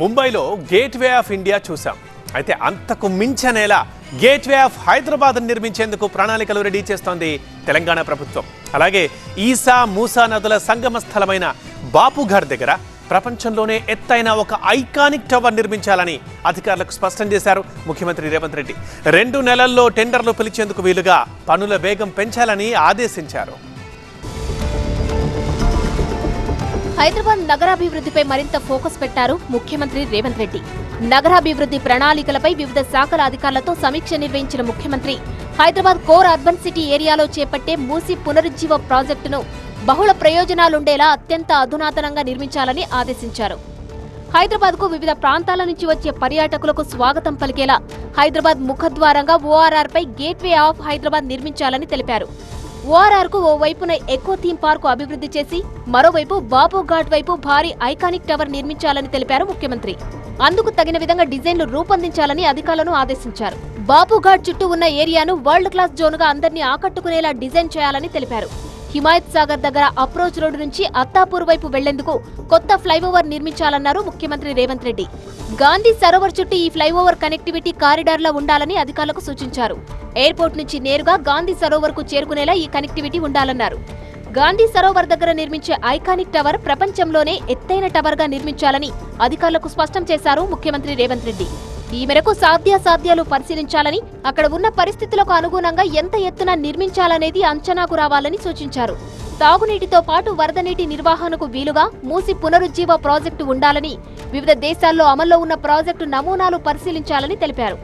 ముంబైలో gateway of India చూసాం అయితే అంతకు మించనేలా గేట్వే ఆఫ్ హైదరాబాద్ నిర్మించేందుకు ప్రణాళికలు రెడీ చేస్తోంది తెలంగాణ ప్రభుత్వం. అలాగే ఈసా మూసా నదుల సంగమ స్థలమైన బాపుఘర్ దగ్గర ప్రపంచంలోనే ఎత్తైన ఒక ఐకానిక్ టవర్ నిర్మించాలని అధికారులకు స్పష్టం చేశారు ముఖ్యమంత్రి రేవంత్ రెడ్డి. రెండు నెలల్లో టెండర్లు పిలిచేందుకు వీలుగా పనుల వేగం పెంచాలని ఆదేశించారు. హైదరాబాద్ నగరాభివృద్ధిపై మరింత ఫోకస్ పెట్టారు ముఖ్యమంత్రి రేవంత్ రెడ్డి. నగరాభివృద్ధి ప్రణాళికలపై వివిధ శాఖల అధికారులతో సమీక్ష నిర్వహించిన ముఖ్యమంత్రి హైదరాబాద్ కోర్ అర్బన్ సిటీ ఏరియాలో చేపట్టే మూసి పునరుజ్జీవ ప్రాజెక్టును బహుళ ప్రయోజనాలుండేలా అత్యంత అధునాతనంగా నిర్మించాలని ఆదేశించారు. హైదరాబాద్కు వివిధ ప్రాంతాల నుంచి వచ్చే పర్యాటకులకు స్వాగతం పలికేలా హైదరాబాద్ ముఖద్వారంగా ఓఆర్ఆర్ పై గేట్వే ఆఫ్ హైదరాబాద్ నిర్మించాలని తెలిపారు. ఓఆర్ఆర్కు ఓ వైపున ఎకో థీమ్ పార్కు అభివృద్ధి చేసి మరోవైపు బాబు ఘాట్ వైపు భారీ ఐకానిక్ టవర్ నిర్మించాలని తెలిపారు ముఖ్యమంత్రి. అందుకు తగిన విధంగా డిజైన్లు రూపొందించాలని అధికారులను ఆదేశించారు. బాబుఘాట్ చుట్టూ ఉన్న ఏరియాను వరల్డ్ క్లాస్ జోన్గా అందరినీ ఆకట్టుకునేలా డిజైన్ చేయాలని తెలిపారు. హిమాయత్ సాగర్ దగ్గర అప్రోచ్ రోడ్డు నుంచి అత్తాపూర్ వైపు వెళ్ళేందుకు కొత్త ఫ్లైఓవర్ నిర్మించాలన్నారు ముఖ్యమంత్రి రేవంత్ రెడ్డి. గాంధీ సరోవర్ చుట్టూ ఈ ఫ్లైఓవర్ కనెక్టివిటీ కారిడార్లో ఉండాలని అధికారులకు సూచించారు. ఎయిర్పోర్ట్ నుంచి నేరుగా గాంధీ సరోవర్కు చేరుకునేలా ఈ కనెక్టివిటీ ఉండాలన్నారు. గాంధీ సరోవర్ దగ్గర నిర్మించే ఐకానిక్ టవర్ ప్రపంచంలోనే ఎత్తైన టవర్గా నిర్మించాలని అధికారులకు స్పష్టం చేశారు ముఖ్యమంత్రి రేవంత్ రెడ్డి. ఈ మేరకు సాధ్యాసాధ్యాలు పరిశీలించాలని అక్కడ ఉన్న పరిస్థితులకు అనుగుణంగా ఎంత ఎత్తున నిర్మించాలనేది అంచనాకు రావాలని సూచించారు. తాగునీటితో పాటు వరద నీటి నిర్వహణకు వీలుగా మూసి పునరుజ్జీవ ప్రాజెక్టు ఉండాలని వివిధ దేశాల్లో అమల్లో ఉన్న ప్రాజెక్టు నమూనాలు పరిశీలించాలని తెలిపారు.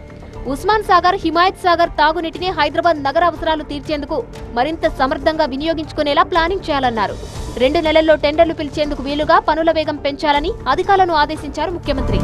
ఉస్మాన్ సాగర్ హిమాయత్ సాగర్ తాగునీటిని హైదరాబాద్ నగర అవసరాలు తీర్చేందుకు మరింత సమర్థంగా వినియోగించుకునేలా ప్లానింగ్ చేయాలన్నారు. రెండు నెలల్లో టెండర్లు పిలిచేందుకు వీలుగా పనుల వేగం పెంచాలని అధికారులను ఆదేశించారు ముఖ్యమంత్రి.